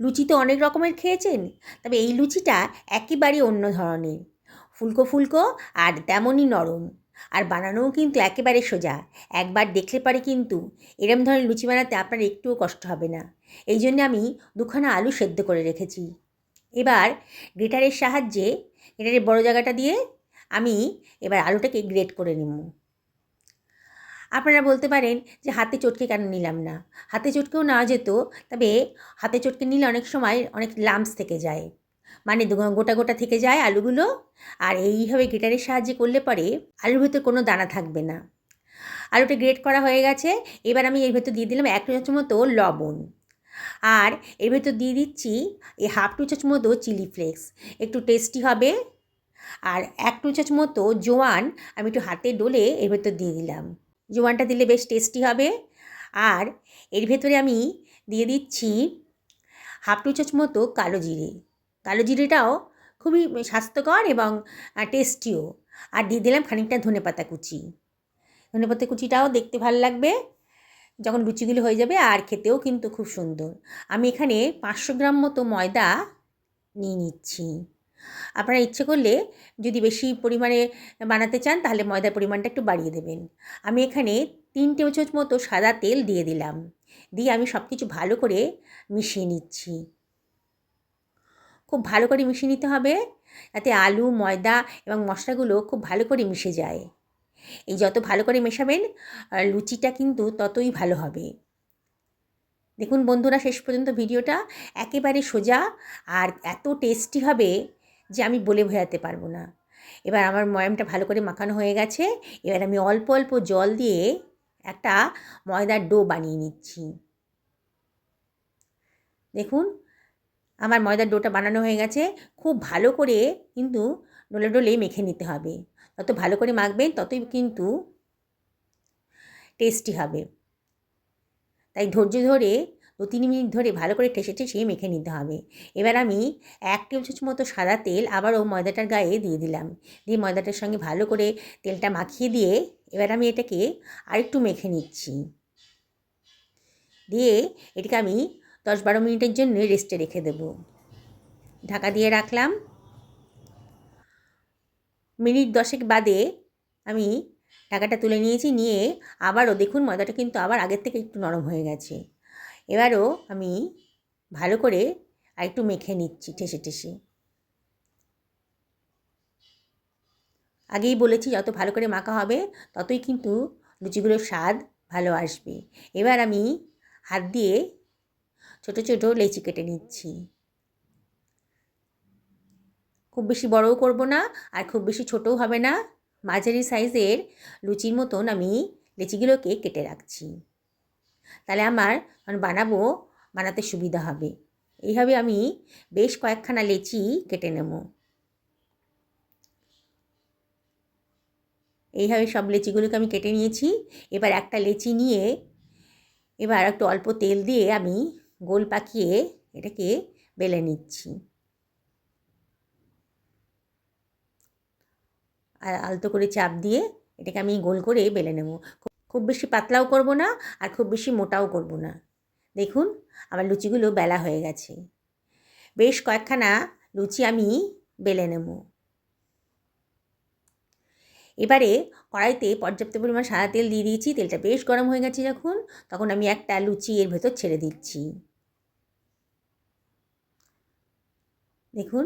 লুচি তো অনেক রকমের খেয়েছেন। তবে এই লুচিটা একেবারে অন্য ধরনের। ফুলকো ফুলকো আর তেমনই নরম। আর বানানোও কিন্তু একেবারে সোজা। একবার দেখলে পারে কিন্তু এরম ধরনের লুচি বানাতে আপনার একটুও কষ্ট হবে না। এই জন্য আমি দুখানা আলু সেদ্ধ করে রেখেছি। এবার গ্রেটারের সাহায্যে, গ্রেটারের বড় জায়গাটা দিয়ে আমি এবার আলুটাকে গ্রেট করে নেব। আপনারা বলতে পারেন যে হাতে চটকে কেন নিলাম না? হাতে চটকেও নেওয়া যেত, তবে হাতে চটকে নিলে অনেক সময় অনেক লাম্পস থেকে যায়। মানে গোটা গোটা থেকে যায় আলুগুলো, আর এইভাবে গ্রেটারের সাহায্যে করলে পরে আলুর ভেতর কোনো দানা থাকবে না। আলুটা গ্রেট করা হয়ে গেছে, এবার আমি এর ভেতর দিয়ে দিলাম এক চামচ মতো লবণ। আর এর ভেতর দিয়ে দিচ্ছি এই হাফ টু চামচ মতো চিলি ফ্লেক্স একটু টেস্টি হবে। আর এক টু চামচ মতো জোয়ান আমি একটু হাতে ডলে এর ভেতর দিয়ে দিলাম। জোয়ানটা দিলে বেশ টেস্টি হবে। আর এর ভেতরে আমি দিয়ে দিচ্ছি হাফ টু চামচ মতো কালো জিরে। কালো জিরেটাও খুবই স্বাস্থ্যকর এবং টেস্টিও আর দিয়ে দিলাম খানিকটা ধনেপাতা কুচি। ধনেপাতা কুচিটাও দেখতে ভালো লাগবে, যখন লুচিগুলো হয়ে যাবে আর খেতেও কিন্তু খুব সুন্দর। আমি এখানে পাঁচশো গ্রাম মতো ময়দা নিয়ে নিচ্ছি। আপনারা ইচ্ছে করলে যদি বেশি পরিমাণে বানাতে চান, তাহলে ময়দার পরিমাণটা একটু বাড়িয়ে দেবেন। আমি এখানে তিন টেবিল চামচ মতো সাদা তেল দিয়ে দিলাম। দিয়ে আমি সব কিছু ভালো করে মিশিয়ে নিচ্ছি। খুব ভালো করে মিশিয়ে নিতে হবে, যাতে আলু, ময়দা এবং মশলাগুলো খুব ভালো করে মিশে যায়। এই যত ভালো করে মেশাবেন লুচিটা কিন্তু ততই ভালো হবে। দেখুন বন্ধুরা, শেষ পর্যন্ত ভিডিওটা একেবারে সোজা আর এত টেস্টি হবে যে আমি বলে বোঝাতে পারব না। এবার আমার ময়ামটা ভালো করে মাখানো হয়ে গেছে। এবার আমি অল্প অল্প জল দিয়ে একটা ময়দার ডো বানিয়ে নিচ্ছি। দেখুন, আমার ময়দার ডোটা বানানো হয়ে গেছে। খুব ভালো করে কিন্তু ডলে ডলে মেখে নিতে হবে। যত ভালো করে মাখবেন ততই কিন্তু টেস্টি হবে। তাই ধৈর্য ধরে দু তিন মিনিট ধরে ভালো করে ঠেসে ঠেসে মেখে নিতে হবে। এবার আমি এক টেবিল চামচ মতো সাদা তেল আবারও ময়দাটার গায়ে দিয়ে দিলাম। দিয়ে ময়দাটার সঙ্গে ভালো করে তেলটা মাখিয়ে দিয়ে এবার আমি এটাকে আরেকটু মেখে নিচ্ছি। দিয়ে এটাকে আমি দশ বারো মিনিটের জন্য রেস্টে রেখে দেবো। ঢাকা দিয়ে রাখলাম। মিনিট দশেক বাদে আমি ঢাকাটা তুলে নিয়েছি, নিয়ে আবারও দেখুন ময়দাটা কিন্তু আবার আগের থেকে একটু নরম হয়ে গেছে। এবারও আমি ভালো করে আর একটু মেখে নিচ্ছি, ঠেসে ঠেসে। আগেই বলেছি, যত ভালো করে মাখা হবে, ততই কিন্তু লুচিগুলোর স্বাদ ভালো আসবে। এবার আমি হাত দিয়ে ছোট ছোট লেচি কেটে নিচ্ছি। খুব বেশি বড়ও করব না, আর খুব বেশি ছোটও হবে না। মাঝারি সাইজের লুচির মতন আমি লেচিগুলোকে কেটে রাখছি। তাহলে আমার বানাবো, বানাতে সুবিধা হবে। এইভাবে আমি বেশ কয়েকখানা লেচি কেটে নেব। এইভাবে সব লেচিগুলোকে আমি কেটে নিয়েছি। এবার একটা লেচি নিয়ে এবার একটু অল্প তেল দিয়ে আমি গোল পাকিয়ে এটাকে বেলে নিচ্ছি। আর আলতো করে চাপ দিয়ে এটাকে আমি গোল করে বেলে নেব। খুব বেশি পাতলাও করব না আর খুব বেশি মোটাও করব না। দেখুন, আমার লুচিগুলো বেলা হয়ে গেছে। বেশ কয়েকখানা লুচি আমি বেলে নেব। এবারে কড়াইতে পর্যাপ্ত পরিমাণ সাদা তেল দিয়ে দিয়েছি, তেলটা বেশ গরম হয়ে গেছে যখন, তখন আমি একটা লুচি এর ভেতর ছেড়ে দিচ্ছি। দেখুন,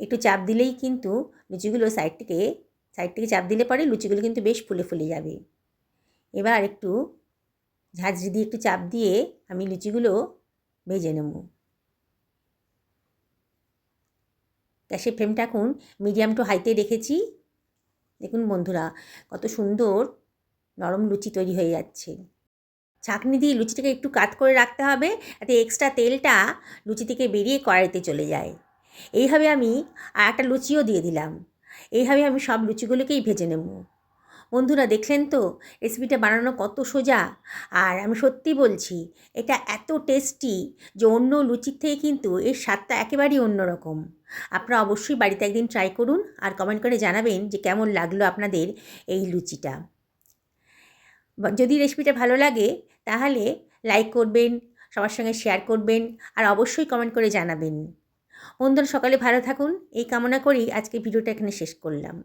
একটু চাপ দিলেই কিন্তু লুচিগুলো সাইড থেকে সাইড থেকে চাপ দিলে পরে লুচিগুলো কিন্তু বেশ ফুলে ফুলে যাবে। এবার একটু ঝাঁঝরি দিয়ে একটু চাপ দিয়ে আমি লুচিগুলো ভেজে নেব। গ্যাসের ফ্লেমটা এখন মিডিয়াম টু হাইতে রেখেছি। দেখুন বন্ধুরা, কত সুন্দর নরম লুচি তৈরি হয়ে যাচ্ছে। ছাঁকনি দিয়ে লুচিটাকে একটু কাত করে রাখতে হবে যাতে এক্সট্রা তেলটা লুচি থেকে বেরিয়ে কড়াইতে চলে যায়। এইভাবে আমি আর একটা লুচিও দিয়ে দিলাম। এইভাবে আমি সব লুচিগুলোকেই ভেজে নেব। বন্ধুরা দেখলেন তো? রেসিপিটা বানানো কত সোজা? আর আমি সত্যি বলছি, এটা এত টেস্টি যে অন্য লুচির থেকে কিন্তু এর স্বাদটা একেবারেই অন্যরকম। আপনারা অবশ্যই বাড়িতে একদিন ট্রাই করুন আর কমেন্ট করে জানাবেন যে কেমন লাগল আপনাদের এই লুচিটা। যদি রেসিপিটা ভালো লাগে, তাহলে লাইক করবেন, সবার সঙ্গে শেয়ার করবেন আর অবশ্যই কমেন্ট করে জানাবেন। বন্ধুরা, সকালে ভালো থাকুন। এই কামনা করেই আজকে ভিডিওটা এখানে শেষ করলাম।